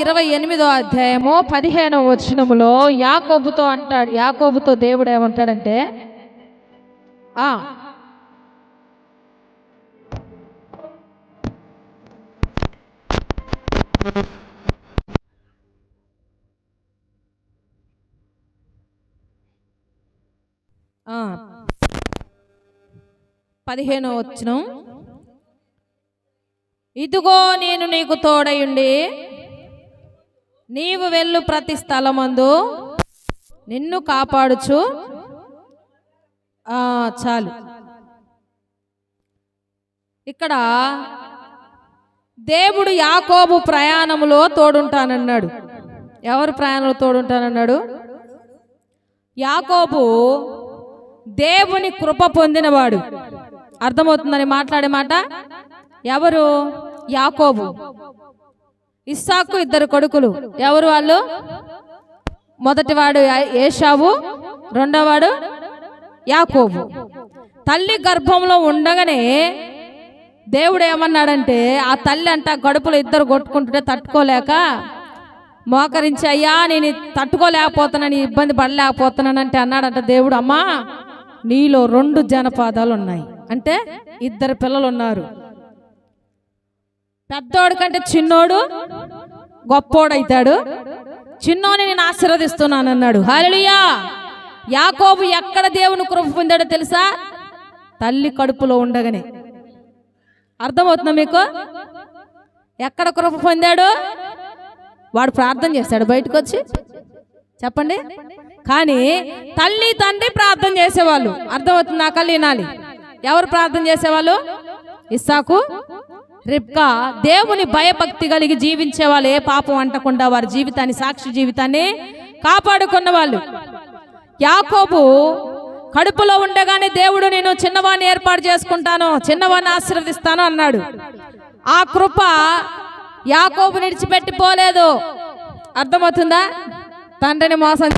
ఇరవై ఎనిమిదో అధ్యాయము పదిహేనవ వచనములో యాకోబుతో అంటాడు యాకోబుతో దేవుడు ఏమంటాడంటే ఆ ఆ, పదిహేనో వచనం. ఇదిగో నేను నీకు తోడయుండి నీవు వెళ్ళు ప్రతి స్థలమందు. నిన్ను కాపాడుచు. చాలు. ఇక్కడ దేవుడు యాకోబు ప్రయాణంలో తోడుంటానన్నాడు. ఎవరు ప్రయాణంలో తోడుంటానన్నాడు? యాకోబు దేవుని కృప పొందినవాడు. అర్థమవుతుందని మాట్లాడే మాట? ఎవరు? యాకోబు. ఇస్సాకు ఇద్దరు కొడుకులు. ఎవరు వాళ్ళు? మొదటివాడు ఏషావు రెండోవాడు యాకోబు. తల్లి గర్భంలో ఉండగానే దేవుడు ఏమన్నాడంటే ఆ తల్లి అంట గడుపులో ఇద్దరు కొట్టుకుంటుంటే తట్టుకోలేక మోకరించి అయ్యా నేను తట్టుకోలేకపోతున్నాను ఇబ్బంది పడలేకపోతున్నానంటే అన్నాడంట దేవుడు. అమ్మా నీలో రెండు జనపాదాలు ఉన్నాయి. అంటే ఇద్దరు పిల్లలు ఉన్నారు పెద్దోడు కంటే చిన్నోడు గొప్పోడైతాడు. చిన్నోని నేను ఆశీర్వదిస్తున్నాను అన్నాడు హల్లెలూయా! యాకోబు ఎక్కడ దేవుని కృప పొందాడో తెలుసా? తల్లి కడుపులో ఉండగానే. అర్థమవుతుందా మీకు? ఎక్కడ కృప పొందాడు? వాడు ప్రార్థన చేశాడు బయటకు వచ్చి చెప్పండి. కానీ తల్లి తండ్రి ప్రార్థన చేసేవాళ్ళు. అర్థమవుతుంది? నా కళ్ళు వినాలి. ఎవరు ప్రార్థన చేసేవాళ్ళు? ఇస్సాకు. రిబ్కా దేవుని భయభక్తి కలిగి జీవించే వాళ్ళు ఏ పాపం అంటకుండా వారి జీవితాన్ని సాక్షి జీవితాన్ని కాపాడుకున్న వాళ్ళు. యాకోబు కడుపులో ఉండగానే దేవుడు నేను చిన్నవాణ్ణి ఏర్పాటు చేసుకుంటాను చిన్నవాణ్ణి ఆశీర్వదిస్తాను అన్నాడు. ఆ కృప యాకోబు విడిచిపెట్టి పోలేదు. అర్థమవుతుందా? తండ్రిని మోసం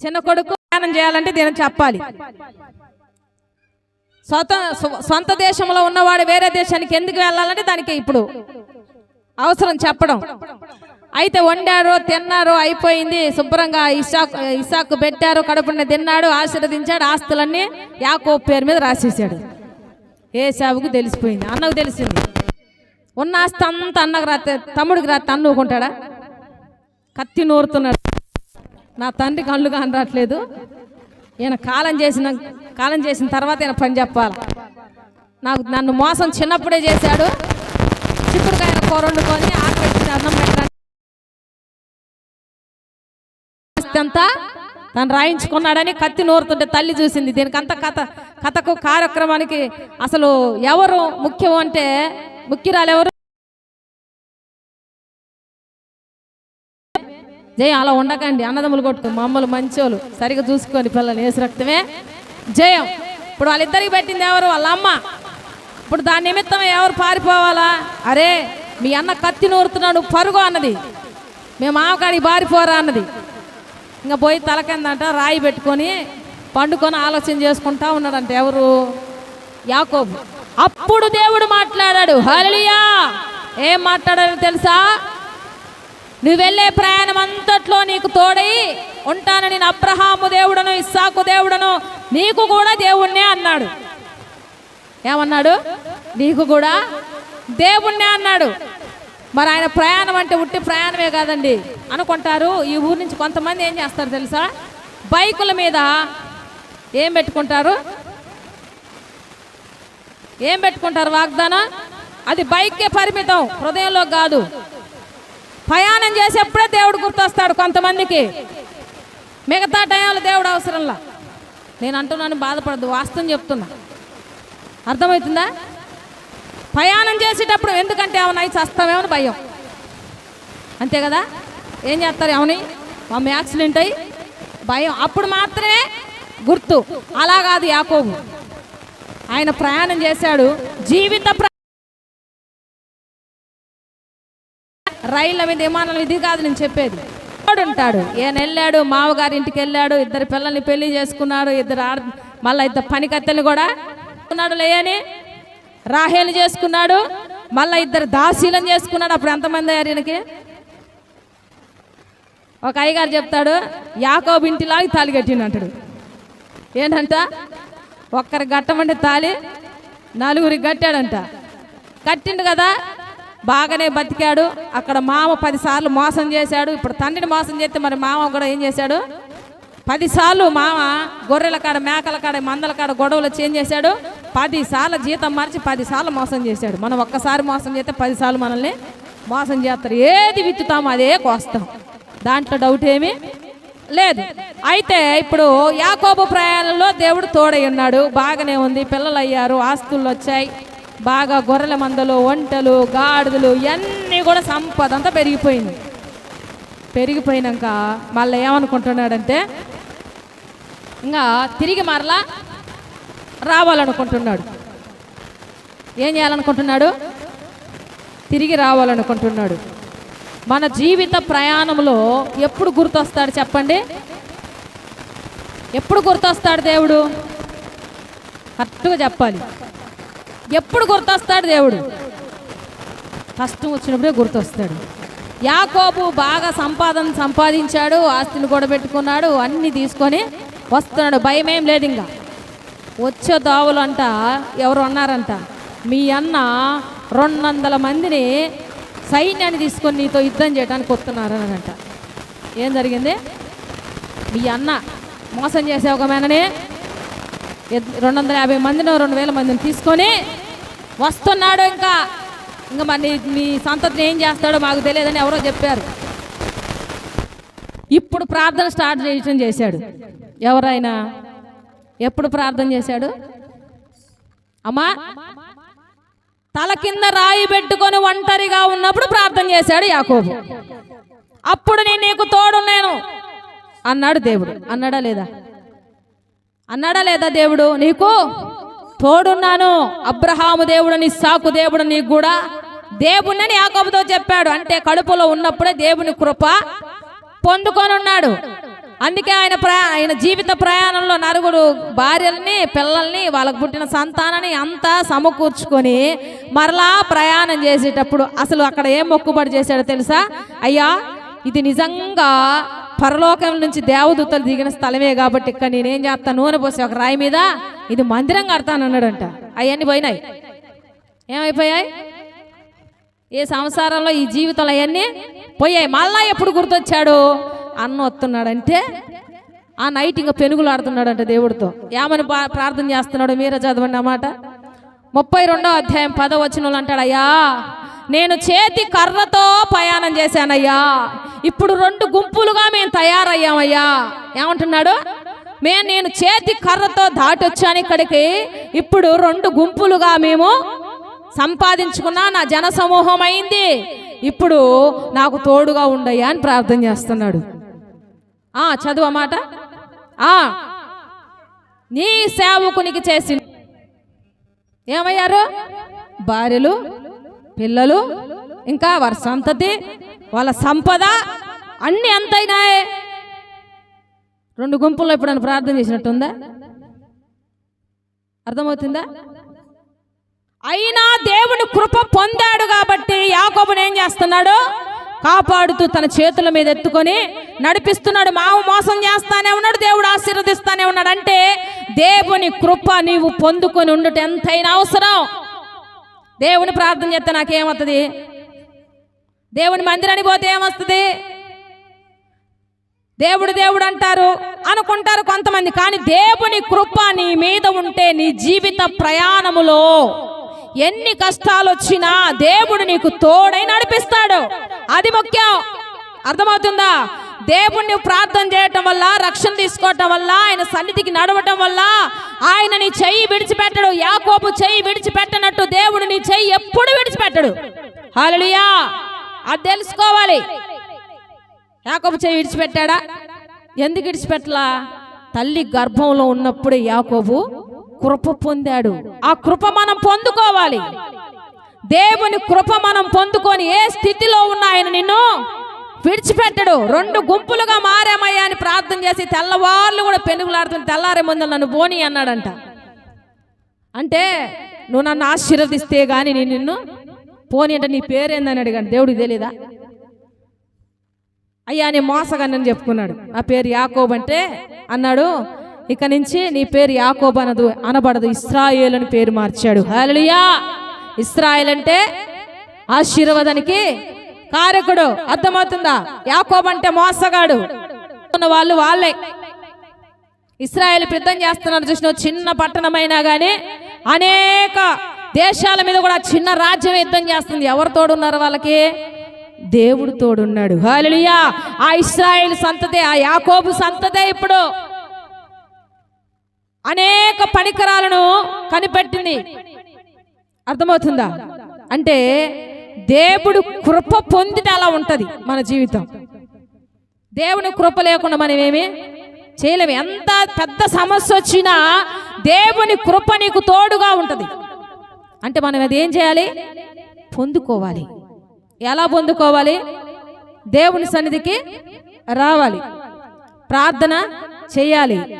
చిన్న కొడుకు ధ్యానం చేయాలంటే దీని చెప్పాలి. స్వత సొంత దేశంలో ఉన్నవాడు వేరే దేశానికి ఎందుకు వెళ్ళాలంటే దానికి ఇప్పుడు అవసరం చెప్పడం. అయితే వండారు తిన్నారో అయిపోయింది శుభ్రంగా ఇసాకు ఇసాకు పెట్టారు కడుపున తిన్నాడు ఆశీర్వదించాడు ఆస్తులన్నీ యాకో పేరు మీద రాసేసాడు ఏ సాబుకు తెలిసిపోయింది అన్నకు తెలిసింది. ఉన్న ఆస్తి అంతా అన్నకు రాతే తమ్ముడికి రాతే అన్నుకుంటాడా కత్తి నూరుతున్నాడు. నా తండ్రి కళ్ళు కానరాట్లేదు. ఈయన కాలం చేసిన కాలం చేసిన తర్వాత ఈయన పని చెప్పాలి. నాకు నన్ను మోసం చిన్నప్పుడే చేశాడు. చిక్కుడుకాయన కూర వండుకొని ఆకలి అన్నం పెట్టడానికి అంతా తను రాయించుకున్నాడని కత్తి నూరుతుంటే తల్లి చూసింది. దీనికంత కథ కథకు కార్యక్రమానికి అసలు ఎవరు ముఖ్యం అంటే ముఖ్యురాలు ఎవరు? జయం అలా ఉండకండి అన్నదమ్ములు కొట్టు మమ్మల్ని మంచోళ్ళు. సరిగా చూసుకొని పిల్లలు వేసి రక్తమే. జయం. ఇప్పుడు వాళ్ళిద్దరికి పెట్టింది ఎవరు? వాళ్ళ అమ్మ. ఇప్పుడు దాని నిమిత్తం ఎవరు పారిపోవాలా? అరే మీ అన్న కత్తి నూరుతున్నాడు పరుగు అన్నది. మేము ఆవకాడికి పారిపోరా అన్నది. ఇంకా పోయి తలకిందంట రాయి పెట్టుకొని పండుకొని ఆలోచన చేసుకుంటా ఉన్నాడంట ఎవరు? యాకోబు. అప్పుడు దేవుడు మాట్లాడాడు. హలియా ఏం మాట్లాడాడు తెలుసా? నువ్వు వెళ్ళే ప్రయాణం అంతట్లో నీకు తోడై ఉంటాను. నేను అబ్రహాము దేవుడను ఇస్సాకు దేవుడను నీకు కూడా దేవుణ్ణే అన్నాడు. ఏమన్నాడు? నీకు కూడా దేవుణ్ణే అన్నాడు. మరి ఆయన ప్రయాణం అంటే ఉట్టి ప్రయాణమే కాదండి. అనుకుంటారు ఈ ఊరు నుంచి కొంతమంది ఏం చేస్తారు తెలుసా? బైకుల మీద ఏం పెట్టుకుంటారు? ఏం పెట్టుకుంటారు వాగ్దానం? అది బైక్కే పరిమితం హృదయంలో కాదు. ప్రయాణం చేసేప్పుడే దేవుడు గుర్తొస్తాడు కొంతమందికి. మిగతా టైంలో దేవుడు అవసరంలా. నేను అంటున్నాను బాధపడద్దు వాస్తవం చెప్తున్నా. అర్థమవుతుందా? ప్రయాణం చేసేటప్పుడు ఎందుకంటే ఏమన్నా చస్తామేమని భయం. అంతే కదా? ఏం చేస్తారు ఏమని? మా యాక్సిడెంట్ అయ్యి భయం. అప్పుడు మాత్రమే గుర్తు. అలా కాదు యాకోబు. ఆయన ప్రయాణం చేశాడు. జీవిత రైళ్ళ మీద విమానాల ఇది కాదు నేను చెప్పేది. ఉంటాడు ఈయన వెళ్ళాడు మామగారి ఇంటికి వెళ్ళాడు ఇద్దరు పిల్లల్ని పెళ్ళి చేసుకున్నాడు ఇద్దరు ఆడ మళ్ళీ ఇద్దరు పనికత్తెలు కూడా ఉన్నాడు లేయని రాహేలు చేసుకున్నాడు మళ్ళీ ఇద్దరు దాసీలను చేసుకున్నాడు. అప్పుడు ఎంతమంది అయ్యారు ఈయనకి? ఒక అయ్యగారు చెప్తాడు యాకోబు ఇంటిలాగి తాలి కట్టిండు అంటాడు. ఏంటంట? ఒక్కరికి గట్టమంటే తాలి నలుగురికి కట్టాడంట. కట్టిండు కదా? బాగానే బతికాడు. అక్కడ మామ పదిసార్లు మోసం చేశాడు. ఇప్పుడు తండ్రిని మోసం చేస్తే మరి మామ కూడా ఏం చేశాడు? పదిసార్లు మామ గొర్రెల కాడ మేకల కాడ మందల కాడ గొడవలు చేంజ్ చేశాడు. పదిసార్లు జీతం మార్చి పదిసార్లు మోసం చేశాడు. మనం ఒక్కసారి మోసం చేస్తే పదిసార్లు మనల్ని మోసం చేస్తారు. ఏది విత్తుతామో అదే కోస్తాం. దాంట్లో డౌట్ ఏమీ లేదు. అయితే ఇప్పుడు యాకోబు ప్రయాణంలో దేవుడు తోడై ఉన్నాడు. బాగానే ఉంది. పిల్లలు అయ్యారు. ఆస్తులు వచ్చాయి. బాగా గొర్రెల మందలు వంటలు గాడిదలు ఇవన్నీ కూడా సంపద అంతా పెరిగిపోయింది. పెరిగిపోయినాక మళ్ళీ ఏమనుకుంటున్నాడంటే ఇంకా తిరిగి మరలా రావాలనుకుంటున్నాడు. ఏం చేయాలనుకుంటున్నాడు? తిరిగి రావాలనుకుంటున్నాడు. మన జీవిత ప్రయాణంలో ఎప్పుడు గుర్తొస్తాడు చెప్పండి? ఎప్పుడు గుర్తొస్తాడు దేవుడు? కరెక్ట్గా చెప్పాలి. ఎప్పుడు గుర్తొస్తాడు దేవుడు? కష్టం వచ్చినప్పుడే గుర్తొస్తాడు. యాకోబు బాగా సంపాదన సంపాదించాడు ఆస్తిని కూడా పెట్టుకున్నాడు అన్ని తీసుకొని వస్తున్నాడు. భయం ఏం లేదు ఇంకా. వచ్చే దావులంట ఎవరు అన్నారంట మీ అన్న రెండు వందల మందిని సైన్యాన్ని తీసుకొని నీతో యుద్ధం చేయడానికి వస్తున్నారు అంట ఏం జరిగింది? మీ అన్న మోసం చేసే ఒక మేననే రెండు వందల యాభై మందిని రెండు వేల మందిని తీసుకొని వస్తున్నాడు ఇంకా. ఇంకా మరి నీ- మీ సంతతిని ఏం చేస్తాడో మాకు తెలియదని ఎవరో చెప్పారు. ఇప్పుడు ప్రార్థన స్టార్ట్ చేయటం చేశాడు. ఎవరైనా? ఎప్పుడు ప్రార్థన చేశాడు? అమ్మా తల కింద రాయి పెట్టుకొని ఒంటరిగా ఉన్నప్పుడు ప్రార్థన చేశాడు యాకోబు. అప్పుడు నేను నీకు తోడున్నాను అన్నాడు దేవుడు. అన్నాడా లేదా? అన్నాడా లేదా దేవుడు? నీకు? తోడున్నాను. అబ్రహాము దేవుడు సాకు దేవుడు నీకు కూడా. దేవుణ్ణని యాకోబుతో చెప్పాడు. అంటే కడుపులో ఉన్నప్పుడే దేవుని కృప పొందుకొని ఉన్నాడు. అందుకే ఆయన ప్రయా ఆయన జీవిత ప్రయాణంలో నరుగుడు భార్యల్ని పిల్లల్ని వాళ్ళకు పుట్టిన సంతానాన్ని అంతా సమకూర్చుకొని మరలా ప్రయాణం చేసేటప్పుడు అసలు అక్కడ ఏం మొక్కుబడి చేశాడో తెలుసా? అయ్యా ఇది నిజంగా పరలోకం నుంచి దేవదూతలు దిగిన స్థలమే కాబట్టి ఇక్కడ నేనేం చేస్తాను నూనె పోసి ఒక రాయి మీద ఇది మందిరం కడతాను అన్నాడంట. అవన్నీ పోయినాయి. ఏమైపోయాయి? ఏ సంసారంలో ఈ జీవితంలో అవన్నీ పోయాయి. మళ్ళా ఎప్పుడు గుర్తొచ్చాడు? అన్న వస్తున్నాడంటే ఆ నైట్ ఇంకా పెనుగులు ఆడుతున్నాడంట దేవుడితో. ఏమని ప్రార్థన చేస్తున్నాడు? మీరే చదవండి అన్నమాట ముప్పై రెండో అధ్యాయం పదవచనంలో వచ్చిన అంటాడు అయ్యా నేను చేతి కర్రతో ప్రయాణం చేశానయ్యా. ఇప్పుడు రెండు గుంపులుగా మేము తయారయ్యామయ్యా. ఏమంటున్నాడు? మేము నేను చేతి కర్రతో దాటొచ్చాను ఇక్కడికి. ఇప్పుడు రెండు గుంపులుగా మేము సంపాదించుకున్నా నా జన సమూహం అయింది ఇప్పుడు నాకు తోడుగా ఉండయ్యా అని ప్రార్థన చేస్తున్నాడు. ఆ చదువు అన్నమాట ఆ. నీ సేవకునికి చేసి ఏమయ్యారు? భార్యలు పిల్లలు ఇంకా వారి సంతతి వాళ్ళ సంపద అన్ని ఎంతైనాయి. రెండు గుంపుల్లో ఎప్పుడైనా ప్రార్థన చేసినట్టుందా? అర్థమవుతుందా? అయినా దేవుని కృప పొందాడు కాబట్టి యాకోబుని ఏం చేస్తున్నాడు? కాపాడుతూ తన చేతుల మీద ఎత్తుకొని నడిపిస్తున్నాడు. మావు మోసం చేస్తానే ఉన్నాడు దేవుడు ఆశీర్వదిస్తానే ఉన్నాడు. అంటే దేవుని కృప నీవు పొందుకొని ఉండుట ఎంతైనా అవసరం. దేవుని ప్రార్థన చేస్తే నాకేమవుతుంది దేవుని మందిరానికి పోతే ఏమొస్తుంది? దేవుడు దేవుడు అంటారు అనుకుంటారు కొంతమంది కానీ దేవుని కృప నీ మీద ఉంటే నీ జీవిత ప్రయాణములో ఎన్ని కష్టాలు వచ్చినా దేవుడు నీకు తోడై నడిపిస్తాడు. అది ముఖ్యం. అర్థమవుతుందా? దేవుణ్ణి ప్రార్థన చేయటం వల్ల రక్షణ తీసుకోవటం వల్ల ఆయన సన్నిధికి నడవటం వల్ల ఆయన నీ చెయ్యి విడిచిపెట్టడు. యాకోబు చెయ్యి విడిచిపెట్టనట్టు దేవుడు నీ చెయ్యి ఎప్పుడు విడిచిపెట్టడు. హాలలుయా అది తెలుసుకోవాలి. యాకోబు చెయ్యి విడిచిపెట్టాడా? ఎందుకు విడిచిపెట్టలా? తల్లి గర్భంలో ఉన్నప్పుడే యాకోబు కృప పొందాడు. ఆ కృప మనం పొందుకోవాలి. దేవుని కృప మనం పొందుకొని ఏ స్థితిలో ఉన్న ఆయన నిన్ను విడిచిపెట్టడు. రెండు గుంపులుగా మారామయ్యా అని ప్రార్థన చేసి తెల్లవార్లు కూడా పెనుగులాడుతున్న తెల్లారే ముందు నన్ను బోని అన్నాడంట. అంటే నువ్వు నన్ను ఆశీర్వదిస్తే గాని నేను నిన్ను పోనీ అంటే నీ పేరేందని అడిగాను. దేవుడికి తెలియదా అయ్యా నీ మోసగానని చెప్పుకున్నాడు. నా పేరు యాకోబ్ అంటే అన్నాడు ఇక నుంచి నీ పేరు యాకోబ్ అనదు అనబడదు. ఇస్రాయేల్ అని పేరు మార్చాడు. హలియా ఇస్రాయేల్ అంటే ఆశీర్వాదానికి కారకుడు అర్థమవుతుందా? యాకోబ్ అంటే మోసగాడు. వాళ్ళు వాళ్ళే. ఇస్రాయేల్ యుద్ధం చేస్తున్నారు చూసిన చిన్న పట్టణమైనా కానీ అనేక దేశాల మీద కూడా చిన్న రాజ్యం యుద్ధం చేస్తుంది. ఎవరు తోడున్నారు వాళ్ళకి? దేవుడు తోడున్నాడు. హాలియా ఆ ఇస్రాయేల్ సంతతే ఆ యాకోబు సంతతే ఇప్పుడు. అనేక పనికరాలను కనిపెట్టింది. అర్థమవుతుందా? అంటే దేవుడు కృప పొందితే అలా ఉంటుంది మన జీవితం. దేవుని కృప లేకుండా మనం ఏమి చేయలేము. ఎంత పెద్ద సమస్య వచ్చినా దేవుని కృప నీకు తోడుగా ఉంటుంది. అంటే మనం అది ఏం చేయాలి? పొందుకోవాలి. ఎలా పొందుకోవాలి? దేవుని సన్నిధికి రావాలి. ప్రార్థన చేయాలి.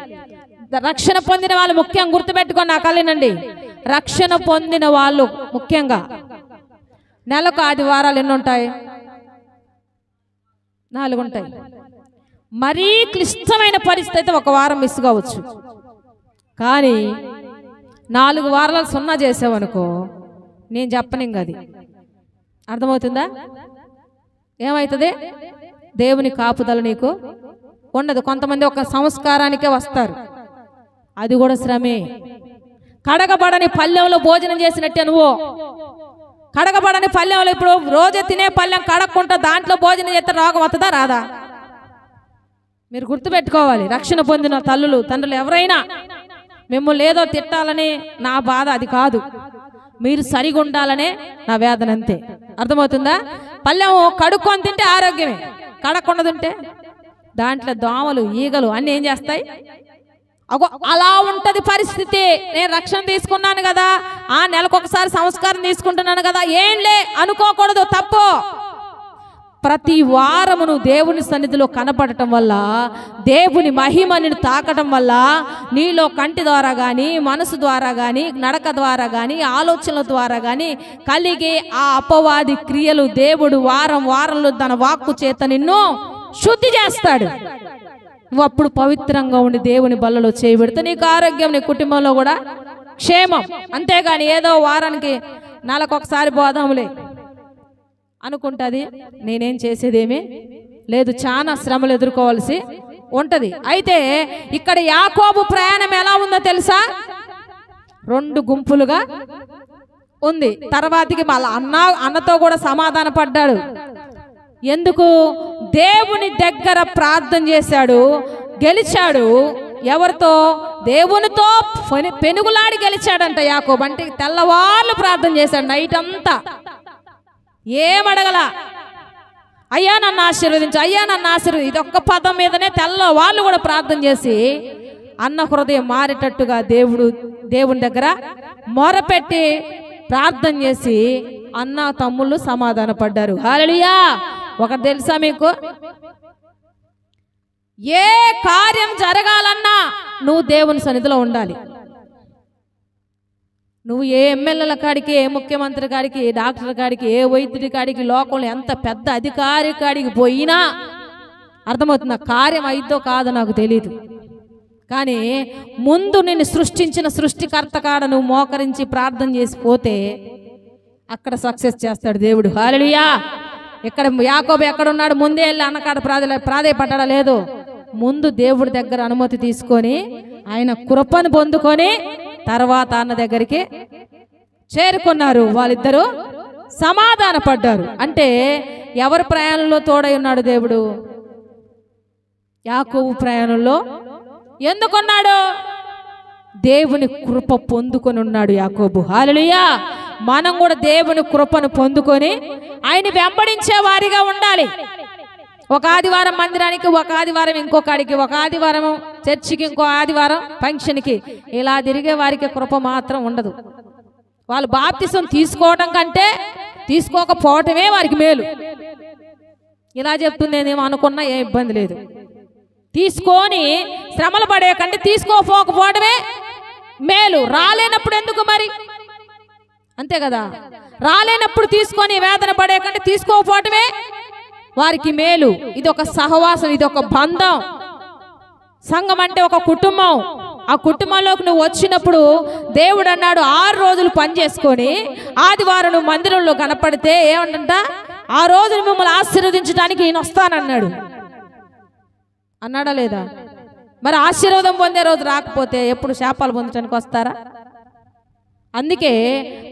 రక్షణ పొందిన వాళ్ళు ముఖ్యం గుర్తుపెట్టుకోండి నా కళ్ళనండి. రక్షణ పొందిన వాళ్ళు ముఖ్యంగా. నెలకు ఆదివారాలు ఎన్ని ఉంటాయి? నాలుగు ఉంటాయి మరీ క్లిష్టమైన పరిస్థితి అయితే ఒక వారం మిస్ కావచ్చు. కానీ నాలుగు వారాలు సున్నా చేసావనుకో నేను చెప్పను ఇంక అది. అర్థమవుతుందా? ఏమవుతుంది దేవుని కాపుదల నీకు ఉండదు. కొంతమంది ఒక సంస్కారానికే వస్తారు. అది కూడా శ్రమే. కడగబడని పల్లెంలో భోజనం చేసినట్టే నువ్వు. కడగబడని పల్లెంలో ఇప్పుడు రోజు తినే పల్లెం కడక్కుంటా దాంట్లో భోజనం చేస్తే రోగం వస్తుందా? రాదా? మీరు గుర్తుపెట్టుకోవాలి రక్షణ పొందిన తల్లులు తండ్రులు ఎవరైనా మిమ్మల్ని ఏదో తిట్టాలని నా బాధ అది కాదు. మీరు సరిగా ఉండాలనే నా వేదన అంతే. అర్థమవుతుందా? పల్లెం కడుక్కొని తింటే ఆరోగ్యమే. కడక్కుండా తింటే దాంట్లో దోమలు ఈగలు అన్నీ ఏం చేస్తాయి? అగో అలా ఉంటది పరిస్థితి. నేను రక్షణ తీసుకున్నాను కదా. ఆ నెలకొకసారి సంస్కారం తీసుకుంటున్నాను కదా. ఏంలే అనుకోకూడదు తప్పు. ప్రతి వారమును దేవుని సన్నిధిలో కనపడటం వల్ల దేవుని మహిమ నిన్ను తాకటం వల్ల నీలో కంటి ద్వారా కానీ మనసు ద్వారా కానీ నడక ద్వారా కానీ ఆలోచనల ద్వారా కానీ కలిగే ఆ అపవాది క్రియలు దేవుడు వారం వారంలో తన వాక్కు చేత నిన్ను శుద్ధి చేస్తాడు. నువ్వు అప్పుడు పవిత్రంగా ఉండి దేవుని బల్లలో చేయబెడితే. నీకు ఆరోగ్యం నీ కుటుంబంలో కూడా క్షేమం. అంతేగాని ఏదో వారానికి నెలకొకసారి పోదాములే అనుకుంటుంది. నేనేం చేసేదేమీ లేదు. చాలా శ్రమలు ఎదుర్కోవాల్సి ఉంటది. అయితే ఇక్కడ యాకోబు ప్రయాణం ఎలా ఉందో తెలుసా? రెండు గుంపులుగా ఉంది. తర్వాతికి మళ్ళీ అన్న అన్నతో కూడా సమాధాన పడ్డాడు ఎందుకు? దేవుని దగ్గర ప్రార్థన చేశాడు గెలిచాడు. ఎవరితో? దేవునితో పెనుగులాడి గెలిచాడంట యాకోబు. అంటే తెల్లవాళ్ళు ప్రార్థన చేశాడు నైట్ అంతా. ఏమడగల? అయ్యా నన్ను ఆశీర్వదించు అయ్యా నన్ను ఆశీర్వది ఇది ఒక్క పదం మీదనే తెల్ల వాళ్ళు కూడా ప్రార్థన చేసి అన్న హృదయం మారేటట్టుగా దేవుడు దేవుని దగ్గర మొరపెట్టి ప్రార్థన చేసి అన్న తమ్ముళ్ళు సమాధాన పడ్డారు ఒకటి తెలుసా మీకు? ఏ కార్యం జరగాలన్నా నువ్వు దేవుని సన్నిధిలో ఉండాలి. నువ్వు ఏ ఎమ్మెల్యేల కాడికి ఏ ముఖ్యమంత్రి కాడికి ఏ డాక్టర్ కాడికి ఏ వైద్యుడి కాడికి లోకంలో ఎంత పెద్ద అధికారి కాడికి పోయినా అర్థమవుతుంది? కార్యం అయిద్దో కాదో నాకు తెలియదు కానీ ముందు నేను సృష్టించిన సృష్టికర్త కాడ నువ్వు మోకరించి ప్రార్థన చేసి పోతే అక్కడ సక్సెస్ చేస్తాడు దేవుడు. హాలలుయా ఇక్కడ యాకోబు ఎక్కడ ఉన్నాడు ముందే వెళ్ళి అన్నకాడ ప్రాధ ప్రాధేయపడ్డా లేదు. ముందు దేవుడి దగ్గర అనుమతి తీసుకొని ఆయన కృపను పొందుకొని తర్వాత అన్న దగ్గరికి చేరుకున్నారు. వాళ్ళిద్దరూ సమాధాన పడ్డారు అంటే ఎవరి ప్రయాణంలో తోడై ఉన్నాడు దేవుడు? యాకోబు ప్రయాణంలో ఎందుకున్నాడు? దేవుని కృప పొందుకొని ఉన్నాడు యాకోబు. హాలలుయా మనం కూడా దేవుని కృపను పొందుకొని ఆయన వెంబడించే వారిగా ఉండాలి. ఒక ఆదివారం మందిరానికి ఒక ఆదివారం ఇంకొకడికి ఒక ఆదివారం చర్చికి ఇంకో ఆదివారం ఫంక్షన్కి ఇలా తిరిగే వారికి కృప మాత్రం ఉండదు. వాళ్ళు బాప్తిసం తీసుకోవడం కంటే తీసుకోకపోవటమే వారికి మేలు. ఇలా చెప్తుందేమో అనుకున్నా ఏ ఇబ్బంది లేదు. తీసుకొని శ్రమలు పడే కంటే తీసుకోపోకపోవడమే మేలు. రాలేనప్పుడు ఎందుకు మరి? అంతే కదా? రాలేనప్పుడు తీసుకొని వేదన పడే కంటే తీసుకోకపోవటమే వారికి మేలు. ఇది ఒక సహవాసం ఇది ఒక బంధం. సంఘం అంటే ఒక కుటుంబం. ఆ కుటుంబంలోకి నువ్వు వచ్చినప్పుడు దేవుడు అన్నాడు ఆరు రోజులు పని చేసుకొని ఆదివారం నువ్వు మందిరంలో కనపడితే ఏమంటంట? ఆ రోజు మిమ్మల్ని ఆశీర్వదించడానికి నేను వస్తానన్నాడు. అన్నాడా లేదా? మరి ఆశీర్వాదం పొందే రోజు రాకపోతే ఎప్పుడు శాపాలు పొందడానికి వస్తారా? అందుకే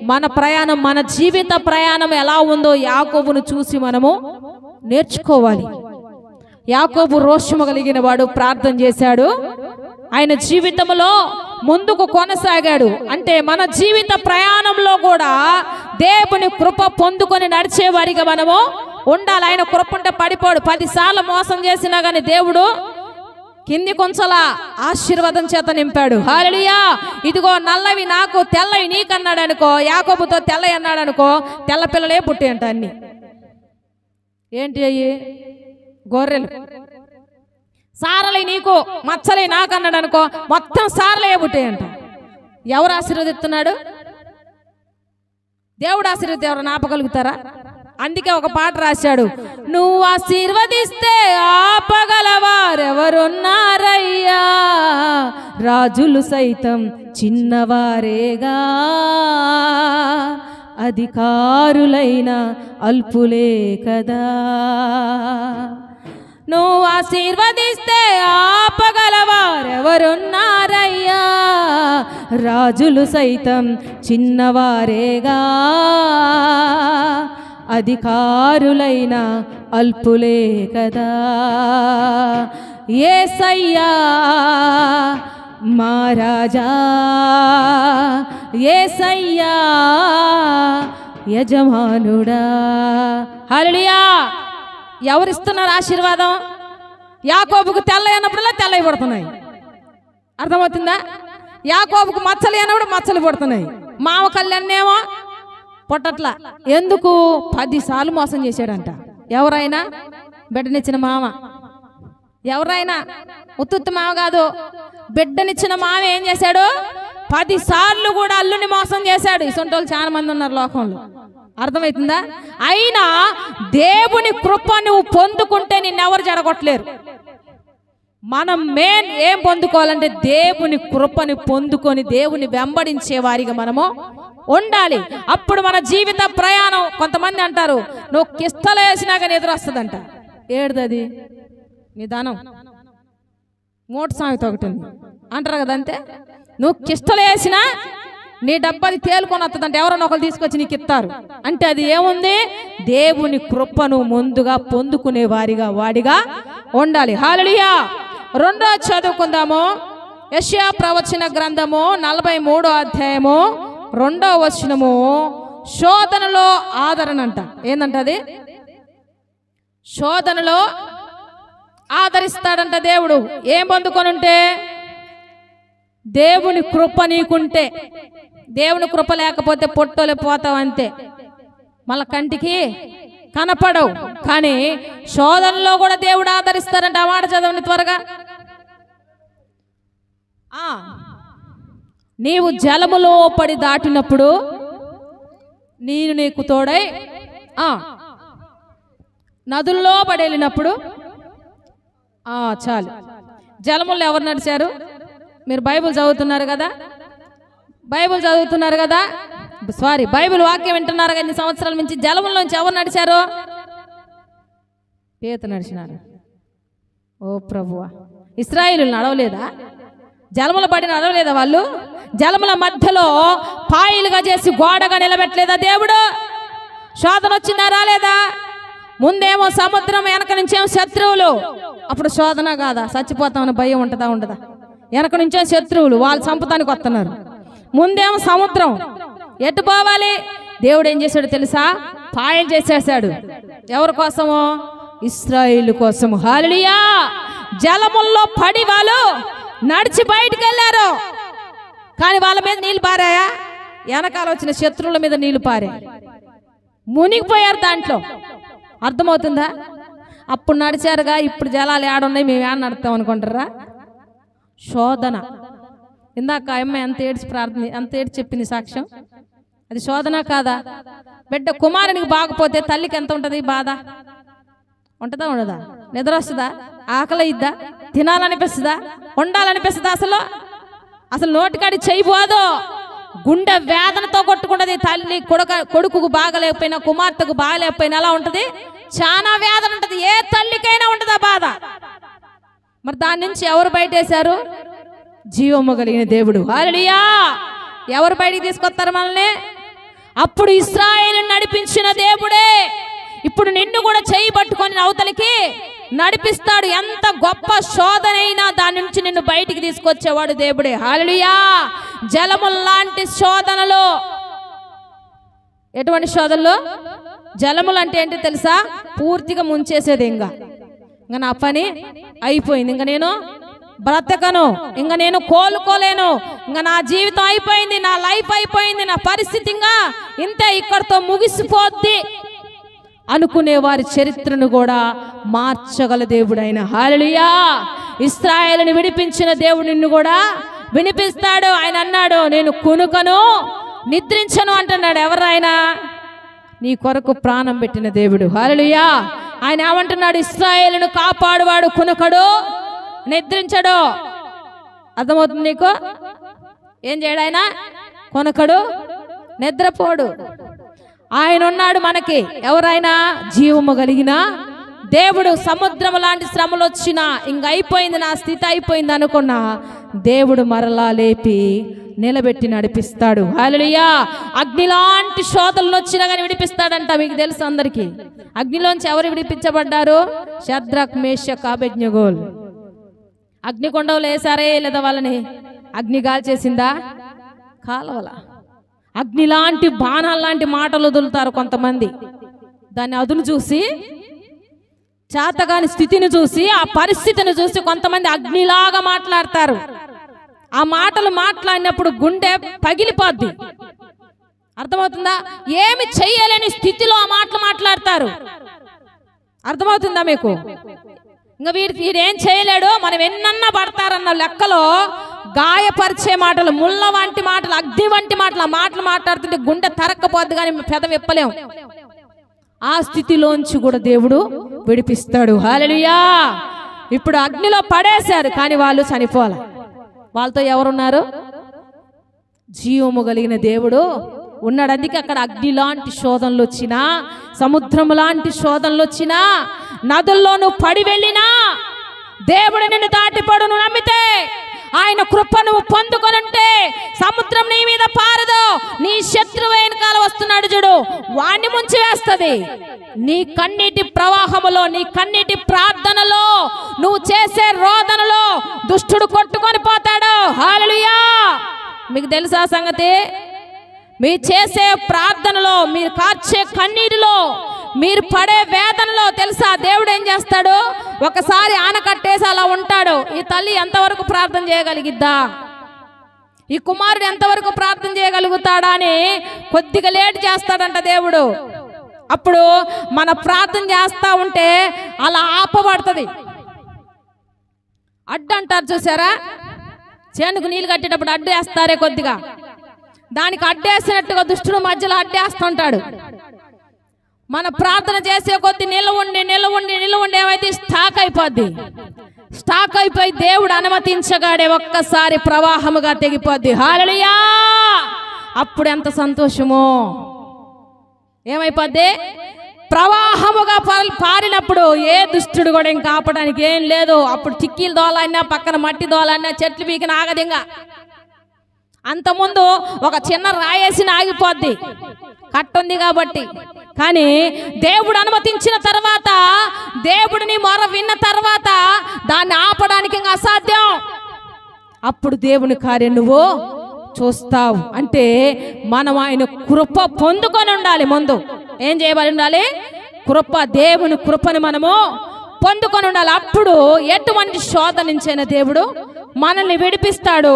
మన ప్రయాణం మన జీవిత ప్రయాణం ఎలా ఉందో యాకోబును చూసి మనము నేర్చుకోవాలి. యాకోబు రోషము కలిగిన వాడు ప్రార్థన చేశాడు. ఆయన జీవితంలో ముందుకు కొనసాగాడు. అంటే మన జీవిత ప్రయాణంలో కూడా దేవుని కృప పొందుకొని నడిచేవారిగా మనము ఉండాలి. ఆయన కృప ఉంటే పడిపోడు. పదిసార్లు మోసం చేసినా కానీ దేవుడు కింది కొంచెల ఆశీర్వాదం చేత నింపాడు. హాలలియా ఇదిగో నల్లవి నాకు తెల్లవి నీకన్నాడు అనుకో యాకోబుతో తెల్లవి అన్నాడు అనుకో తెల్ల పిల్లలే పుట్టేయంట అన్ని. ఏంటి అయ్యి? గొర్రెలు. సారలే నీకు మచ్చలై నాకు అన్నాడు అనుకో మొత్తం సారలే పుట్టేయంట. ఎవరు ఆశీర్వదిస్తున్నాడు? దేవుడు ఆశీర్వదిస్తే ఎవరు నాపగలుగుతారా అందుకే ఒక పాట రాశాడు. నువ్వు ఆశీర్వదిస్తే ఆపగలవారెవరున్నారయ్యా రాజులు సైతం చిన్నవారేగా. అధికారులైన అల్పులే కదా. నువ్వు ఆశీర్వదిస్తే ఆపగలవారెవరున్నారయ్యా రాజులు సైతం చిన్నవారేగా. అధికారులైన అల్పులే కదా. ఏసయ్యా మహారాజా ఏసయ్యా యజమానుడా. హల్లెలూయా. ఎవరిస్తున్నారు ఆశీర్వాదం? యాకోబుకు తెల్ల అన్నప్పుడల్లా తెల్లవి పడుతున్నాయి అర్థమవుతుందా? యాకోబుకు మచ్చలు అన్నప్పుడు మచ్చలు పడుతున్నాయి మావ కళ్యాణేమో పొట్టట్లా. ఎందుకు? పదిసార్లు మోసం చేశాడంట. ఎవరైనా? బిడ్డనిచ్చిన మామ. ఎవరైనా? ఉత్తుత్తు మామ కాదు. బిడ్డనిచ్చిన మామ ఏం చేశాడు? పదిసార్లు కూడా అల్లుని మోసం చేశాడు. ఇసొంటోళ్ళు చాలా మంది ఉన్నారు లోకంలో. అర్థమవుతుందా? అయినా దేవుని కృప నువ్వు పొందుకుంటే నిన్నెవరు జరగొట్టలేరు. మనం మెయిన్ ఏం పొందుకోవాలంటే దేవుని కృపని పొందుకొని దేవుని వెంబడించే వారిగా మనము ఉండాలి. అప్పుడు మన జీవిత ప్రయాణం కొంతమంది అంటారు నువ్వు కిస్తలు వేసినా కానీ ఎదురొస్తుందంట. ఏడుదది? నిదానం. మూట సామెత ఒకటి ఉంది. అంటారు కదా అంతే? నువ్వు కిస్తలు వేసినా నీ డబ్బది తేలుకొని వస్తుందంటే. ఎవరన్నా ఒకరు తీసుకొచ్చి నీకు ఇస్తారు. అంటే అది ఏముంది? దేవుని కృపను ముందుగా పొందుకునే వారిగా వాడిగా ఉండాలి. హాలుడియా రెండో చదువుకుందాము. యష్యా ప్రవచన గ్రంథము నలభై మూడో అధ్యాయము రెండో వచనము శోధనలో ఆదరణ అంట ఏందంట అది? శోధనలో ఆదరిస్తాడంట దేవుడు. ఏం పొందుకొనుంటే? దేవుని కృప నీకుంటే. దేవుని కృప లేకపోతే పొట్టోలే పోతావు అంతే మళ్ళా కంటికి? కనపడవు. కానీ శోధనలో కూడా దేవుడు ఆదరిస్తారంట ఆ మాట చదవండి త్వరగా. నీవు జలములో పడి దాటినప్పుడు నేను నీకు తోడై ఆ, నదుల్లో పడి వెళ్ళినప్పుడు ఆ, చాలు. జలములు ఎవరు నడిచారు? మీరు బైబిల్ చదువుతున్నారు కదా? బైబుల్ చదువుతున్నారు కదా? సారీ బైబిల్ వాక్యం వింటున్నారు ఎన్ని సంవత్సరాల నుంచి జలముల్లోంచి ఎవరు నడిచారు? పేత నడిచినారు. ఓ ప్రభువా ఇస్రాయిలు నడవలేదా? జలముల పడి నడవలేదా వాళ్ళు? జలముల మధ్యలో పాయిలుగా చేసి గోడగా నిలబెట్టలేదా దేవుడు? శోధన వచ్చిందా రాలేదా? ముందేమో సముద్రం వెనక నుంచేమో శత్రువులు. అప్పుడు శోధన కాదా? చచ్చిపోతామని భయం ఉంటుందా ఉండదా? వెనక నుంచే శత్రువులు వాళ్ళు చంపుతానికి వస్తున్నారు. ముందేమో సముద్రం ఎటు పోవాలి? దేవుడు ఏం చేశాడు తెలుసా? పాయం చేసేసాడు ఎవరి కోసము? ఇస్రాయిల్ కోసము. హాలియా జలముల్లో పడి వాళ్ళు నడిచి బయటికి వెళ్ళారు. కానీ వాళ్ళ మీద నీళ్ళు పారాయా? వెనకాల వచ్చిన శత్రువుల మీద నీళ్ళు పారే మునిగిపోయారు దాంట్లో. అర్థమవుతుందా? అప్పుడు నడిచారుగా ఇప్పుడు జలాలు ఏడున్నాయి మేము ఏడ నడుస్తాం అనుకుంటారా? శోధన. ఇందాక అమ్మ ఎంత ఏడ్చి ప్రార్థన ఎంత ఏడ్చి చెప్పింది సాక్ష్యం? అది శోధన కాదా? బిడ్డ కుమారునికి బాగపోతే తల్లికి ఎంత ఉంటుంది బాధ? ఉంటుందా ఉండదా? నిద్ర వస్తుందా? ఆకలి ఇద్దా తినాలనిపిస్తుందా? ఉండాలనిపిస్తుందా అసలు? అసలు నోటికాడి చేయబోదు గుండె వేదనతో కొట్టుకుంటది తల్లి కొడుక కొడుకుకు బాగలేకపోయినా కుమార్తెకు బాగలేకపోయినా. ఎలా ఉంటుంది? చాలా వేదన ఉంటుంది. ఏ తల్లికైనా ఉంటుందా బాధ? మరి దాని నుంచి ఎవరు బయటేశారు? జీవము కలిగిన దేవుడు. హల్లెలూయా! ఎవరు బయటికి తీసుకొస్తారు మనల్ని? అప్పుడు ఇస్రాయేలు నడిపించిన దేవుడే. ఇప్పుడు నిన్ను కూడా చేయి పట్టుకొని అవతలికి నడిపిస్తాడు. ఎంత గొప్ప శోధనైనా దాని నుంచి నిన్ను బయటికి తీసుకొచ్చేవాడు దేవుడే. హాలలుయా జలముల లాంటి శోధనలు. ఎటువంటి శోధనలు? జలములు అంటే ఏంటి తెలుసా? పూర్తిగా ముంచేసేది ఇంకా. ఇంకా నా పని అయిపోయింది. ఇంకా నేను బ్రతకను. ఇంకా నేను కోలుకోలేను. ఇంకా నా జీవితం అయిపోయింది నా లైఫ్ అయిపోయింది నా పరిస్థితి ఇంకా ఇంతే ఇక్కడితో ముగిసిపోద్ది అనుకునే వారి చరిత్రను కూడా మార్చగల దేవుడైన హాలలుయా ఇస్రాయేలుని విడిపించిన దేవుడు నిన్ను కూడా వినిపిస్తాడు. ఆయన అన్నాడు నేను కునుకను నిద్రించను అంటున్నాడు. ఎవరైనా? నీ కొరకు ప్రాణం పెట్టిన దేవుడు. హాలలుయా ఆయన ఏమంటున్నాడు? ఇస్రాయేలును కాపాడువాడు కునుకడు నిద్రించడు. అర్థమవుతుంది నీకు? ఏం చేయడు ఆయన? కొనకడు నిద్రపోడు. ఆయన ఉన్నాడు మనకి. ఎవరైనా జీవము కలిగిన దేవుడు సముద్రం లాంటి శ్రమలు వచ్చినా ఇంక అయిపోయింది నా స్థితి అయిపోయింది అనుకున్నా దేవుడు మరలా లేపి నిలబెట్టి నడిపిస్తాడు. అలలియా అగ్ని లాంటి శోధనలు వచ్చినా కానీ విడిపిస్తాడంట మీకు తెలుసు అందరికీ. అగ్నిలోంచి ఎవరు విడిపించబడ్డారు? శద్రక్ మేషక్ అభిజ్ఞగోల్ అగ్నికొండవులు వేసారే లేదా వాళ్ళని? అగ్ని గాల్చేసిందా కాలవల. అగ్ని లాంటి బాణాలు లాంటి మాటలు వదులుతారు కొంతమంది. దాన్ని అదును చూసి చేతగాని స్థితిని చూసి ఆ పరిస్థితిని చూసి కొంతమంది అగ్నిలాగా మాట్లాడతారు. ఆ మాటలు మాట్లాడినప్పుడు గుండె పగిలిపోద్ది. అర్థమవుతుందా? ఏమి చెయ్యలేని స్థితిలో ఆ మాటలు మాట్లాడతారు. అర్థమవుతుందా మీకు? ఇంకా వీరి వీడేం చేయలేడు? మనం ఎన్నన్నా పడతారన్న లెక్కలో గాయపరిచే మాటలు ముళ్ళ వంటి మాటలు అగ్ని వంటి మాటలు ఆ మాటలు మాట్లాడుతుంటే గుండె తరక్కపోద్ది కానీ పెద విప్పలేము ఆ స్థితిలోంచి కూడా దేవుడు విడిపిస్తాడు. హాలలుయా ఇప్పుడు అగ్నిలో పడేశారు కానీ వాళ్ళు చనిపోలే. వాళ్ళతో ఎవరున్నారు? జీవము కలిగిన దేవుడు ఉన్నాడు. అందుకే అక్కడ అగ్ని లాంటి శోధనలు వచ్చినా సముద్రం లాంటి శోధనలు వచ్చినా నదుల్లో నువ్వు పడి వెళ్ళినా దేవుడు నిన్ను దాటిపడు నువ్వు నమ్మితే. ఆయన కృప నువ్వు పొందుకొనంటే సముద్రం నీ మీద పారదు. నీ శత్రువు వెనకాల వస్తున్నాడు చూడు. వాణ్ణి ముంచి వేస్తుంది నీ కన్నీటి ప్రవాహములో నీ కన్నీటి ప్రార్థనలో నువ్వు చేసే రోదనలో దుష్టుడు కొట్టుకొని పోతాడు. హాలలుయా మీకు తెలుసా సంగతి? మీరు చేసే ప్రార్థనలో మీరు కార్చే కన్నీటిలో మీరు పడే వేదనలో తెలుసా? దేవుడు ఏం చేస్తాడు? ఒకసారి ఆనకట్టేసి అలా ఉంటాడు. ఈ తల్లి ఎంతవరకు ప్రార్థన చేయగలిగిద్దా? ఈ కుమారుడు ఎంతవరకు ప్రార్థన చేయగలుగుతాడా అని కొద్దిగా లేట్ చేస్తాడంట దేవుడు. అప్పుడు మన ప్రార్థన చేస్తా ఉంటే అలా ఆపబడుతుంది. అడ్డు అంటారు చూసారా? చేనుకు నీళ్ళు కట్టేటప్పుడు అడ్డు వేస్తారే కొద్దిగా. దానికి అడ్డేసినట్టుగా దుష్టుడు మధ్యలో అడ్డేస్తుంటాడు మన ప్రార్థన చేసే కొద్ది నిలవండి నిలవండి నిలవండి. ఏమైతే స్టాక్ అయిపోద్ది? స్టాక్ అయిపోయి దేవుడు అనుమతించగాడే ఒక్కసారి ప్రవాహముగా తెగిపోద్ది. హాలలియా అప్పుడు ఎంత సంతోషమో. ఏమైపోద్ది? ప్రవాహముగా పారి- పారినప్పుడు ఏ దుష్టుడు కూడా ఇంకా ఆపడానికి ఏం లేదు. అప్పుడు చిక్కీలు దోలన్నా పక్కన మట్టి దోలన్నా చెట్లు పీకిన ఆగదింగా అంతకుముందు ఒక చిన్న రాయేసిన ఆగిపోద్ది. కట్టుంది కాబట్టి. కానీ దేవుడు అనుమతించిన తర్వాత దేవుడిని మొర విన్న తర్వాత దాన్ని ఆపడానికి ఇంకా అసాధ్యం. అప్పుడు దేవుని కార్యం నువ్వు చూస్తావు. అంటే మనం ఆయన కృప పొందుకొని ఉండాలి ముందు. ఏం చేయబడి ఉండాలి? కృప దేవుని కృపను మనము పొందుకొని ఉండాలి. అప్పుడు ఎటువంటి శోధ నుంచైనా దేవుడు మనల్ని విడిపిస్తాడు.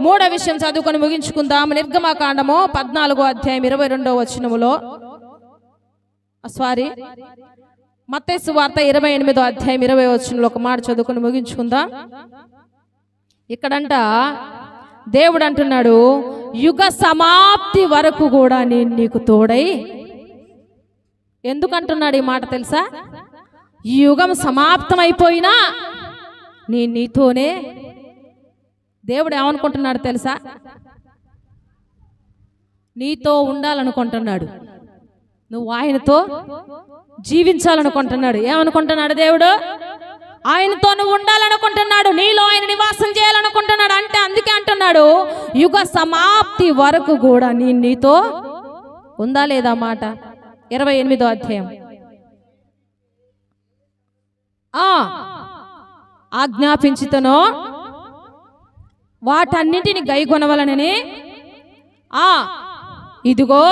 మూడో విషయం చదువుకొని ముగించుకుందాం. నిర్గమకాండము పద్నాలుగో అధ్యాయం ఇరవై రెండో వచనములో సారీ మత్తేసు వార్త ఇరవై ఎనిమిదో అధ్యాయం ఇరవై వచ్చినలో ఒక మాట చదువుకొని ముగించుకుందాం. ఇక్కడంట దేవుడు అంటున్నాడు యుగ సమాప్తి వరకు కూడా నేను నీకు తోడై ఎందుకంటున్నాడు ఈ మాట తెలుసా? ఈ యుగం సమాప్తం అయిపోయినా నేను నీతోనే దేవుడు ఏమనుకుంటున్నాడు తెలుసా? నీతో ఉండాలనుకుంటున్నాడు. నువ్వు ఆయనతో జీవించాలనుకుంటున్నాడు. ఏమనుకుంటున్నాడు దేవుడు? ఆయనతో నువ్వు ఉండాలనుకుంటున్నాడు. నీలో ఆయన నివాసం చేయాలనుకుంటున్నాడు అంటే అందుకే అంటున్నాడు. యుగ సమాప్తి వరకు కూడా నేను నీతో ఉందా లేదా మాట? ఇరవై ఎనిమిదో అధ్యాయం. ఆ ఆజ్ఞాపించుతనో. వాటన్నిటిని గైగొనవలనని ఆ ఇదిగో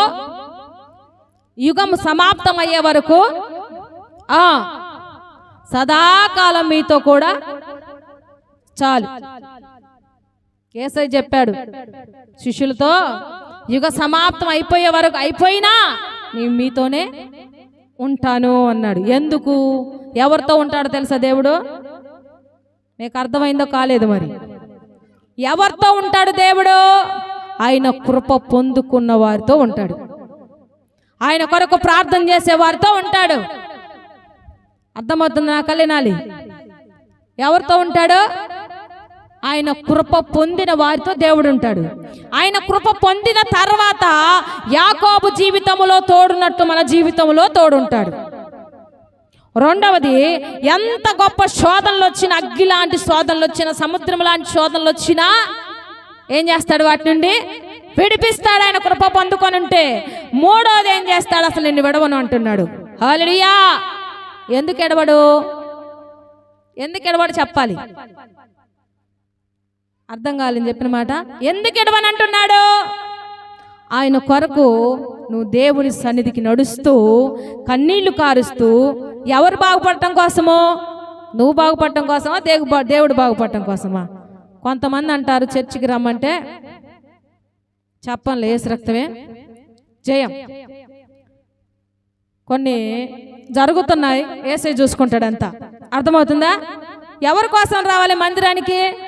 యుగం సమాప్తం అయ్యే వరకు ఆ సదాకాలం మీతో కూడా చాలు. కేసై చెప్పాడు శిష్యులతో యుగ సమాప్తం అయిపోయే వరకు అయిపోయినా నేను మీతోనే ఉంటాను అన్నాడు. ఎందుకు? ఎవరితో ఉంటాడో తెలుసా దేవుడు? నీకు అర్థమైందో కాలేదు మరి. ఎవరితో ఉంటాడు దేవుడు? ఆయన కృప పొందుకున్న వారితో ఉంటాడు. ఆయన కొరకు ప్రార్థన చేసే వారితో ఉంటాడు. అర్థమవుతుంది నా కలినాలి ఎవరితో ఉంటాడు? ఆయన కృప పొందిన వారితో దేవుడు ఉంటాడు. ఆయన కృప పొందిన తర్వాత యాకోబు జీవితంలో తోడున్నట్టు మన జీవితంలో తోడుంటాడు. రెండవది ఎంత గొప్ప శోధనలు వచ్చినా అగ్గి లాంటి శోధనలు వచ్చినా సముద్రం లాంటి శోధనలు వచ్చినా ఏం చేస్తాడు వాటి నుండి? విడిపిస్తాడు ఆయన కృప పొందుకొని ఉంటే. మూడోది ఏం చేస్తాడు? అసలు నిన్ను విడవను అంటున్నాడు. హాలిడియా ఎందుకు ఎడవడు? ఎందుకు ఎడవడు చెప్పాలి? అర్థం కాలేని చెప్పిన మాట. ఎందుకు ఎడవని అంటున్నాడు? ఆయన కొరకు నువ్వు దేవుని సన్నిధికి నడుస్తూ కన్నీళ్ళు కారుస్తూ ఎవరు బాగుపడటం కోసమో? నువ్వు బాగుపడటం కోసమా? దేవుడు బాగుపడటం కోసమా? కొంతమంది అంటారు చర్చికి రమ్మంటే చెప్పండి ఏసు రక్తమే? జయం. కొన్ని జరుగుతున్నాయి ఏసై చూసుకుంటాడంతా. అర్థమవుతుందా? ఎవరి కోసం రావాలి మందిరానికి?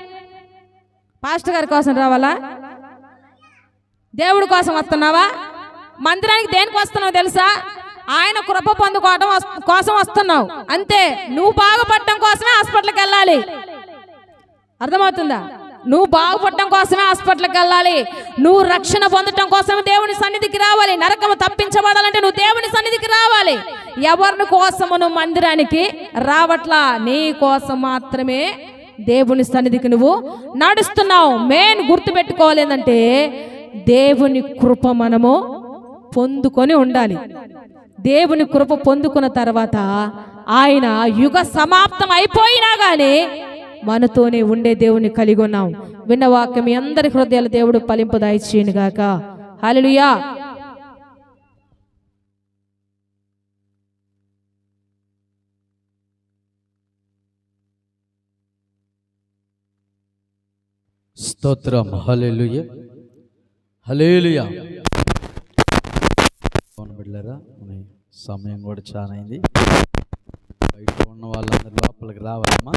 పాస్టర్ గారి కోసం రావాలా? దేవుడి కోసం వస్తున్నావా? మందిరానికి దేనికి వస్తున్నావు తెలుసా? ఆయన కృప పొందుకోవడం కోసం వస్తున్నావు. అంతే. నువ్వు బాగుపడటం కోసమే హాస్పిటల్కి వెళ్ళాలి. అర్థమవుతుందా? నువ్వు బాగుపడటం కోసమే హాస్పిటల్కి వెళ్ళాలి. నువ్వు రక్షణ పొందటం కోసమే దేవుని సన్నిధికి రావాలి. నరకము తప్పించబడాలంటే నువ్వు దేవుని సన్నిధికి రావాలి. ఎవరిని కోసము నువ్వు మందిరానికి రావట్లా? నీ కోసం మాత్రమే దేవుని సన్నిధికి నువ్వు నడుస్తున్నావు. మెయిన్ గుర్తు పెట్టుకోవాలేదంటే దేవుని కృప మనము పొందుకొని ఉండాలి. దేవుని కృప పొందుకున్న తర్వాత ఆయన యుగ సమాప్తం అయిపోయినా కానీ మనతోనే ఉండే దేవుని కలిగి ఉన్నాం. విన్న వాక్యం మీ అందరి హృదయాల దేవుడు పలింపు దాయిచేయను గాక హల్లెలూయా. స్తోత్రం. హలేలుయ హలేలుయ అవును బిడ్డలారా మన సమయం కూడా చాలా అయింది బయట ఉన్న వాళ్ళందరూ లోపలికి రావాలమ్మా.